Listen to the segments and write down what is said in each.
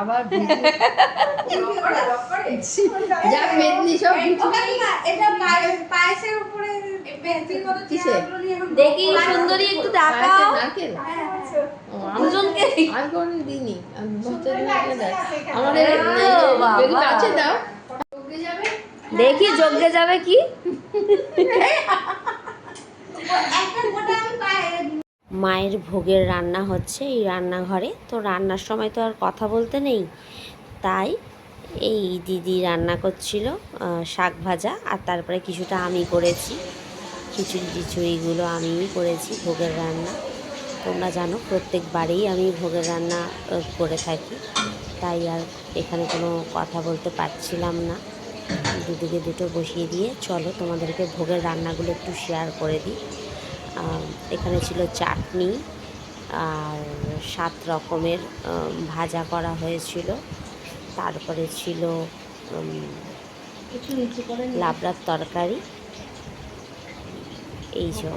আবার যা মেদনি সব এটা পায়েসের উপরে দেখি সুন্দরী একটু দেখাও। হ্যাঁ, দুজনকে। আমাদের কাছে দাও। দেখি যজ্ঞে যাবে কি? একটা গোটা আমি পায়ে মায়ের ভোগের রান্না হচ্ছে এই রান্নাঘরে। তো রান্নার সময় তো আর কথা বলতে নেই। তাই এই দিদি রান্না করছিল শাক ভাজা আর তারপরে কিছুটা আমি করেছি। খিচুড়ি টিচুড়িগুলো আমিই করেছি ভোগের রান্না। তোমরা জানো প্রত্যেকবারেই আমি ভোগের রান্না করে থাকি। তাই আর এখানে কোনো কথা বলতে পারছিলাম না। দুদিকে দুটো বসিয়ে দিয়ে, চলো তোমাদেরকে ভোগের রান্নাগুলো একটু শেয়ার করে দিই। এখানে ছিল চাটনি, আর সাত রকমের ভাজা করা হয়েছিল। তারপরে ছিল লাবড়ার তরকারি। এই যে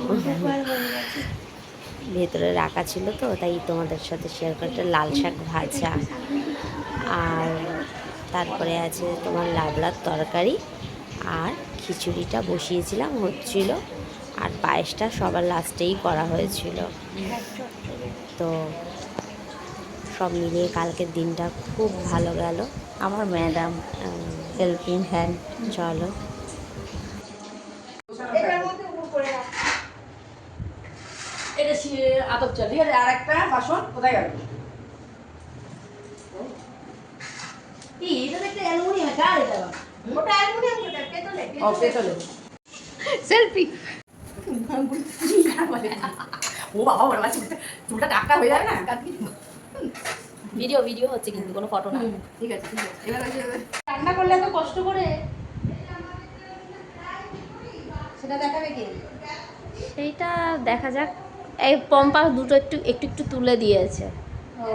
ভেতরে রাখা ছিল তো, তাই তোমাদের সাথে শেয়ার করে। লাল শাক ভাজা। আর তারপরে আছে তোমার লাবড়ার তরকারি। আর খিচুড়িটা বসিয়েছিলাম, হচ্ছিল আর পায়েসটা সবার লাস্টেই করা হয়েছিল। তো সব মিলিয়ে কালকের দিনটা খুব ভালো গেল। আমার ম্যাডাম হেল্পিং হ্যান্ড চলো। এটা আতপ ঠিক আছে আর একটা বাসন কোথায় গেল? সেলফি। ও বাবা ওর বাচ্চা চুলটা টাকা হয়ে যাবে না ভিডিও ভিডিও হচ্ছে কিন্তু কোনো ফটো না। ঠিক আছে ঠিক আছে এবার রান্না করলে এত কষ্ট করে। সেটা দেখাবে কে? সেইটা দেখা যাক। এই পম্পা দুটো একটু একটু একটু তুলে দিয়েছে। ও।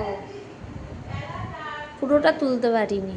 পুরোটা তুলতে পারিনি।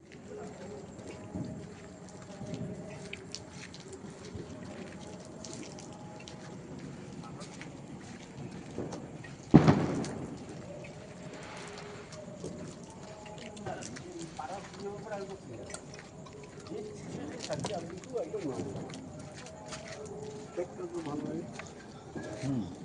음.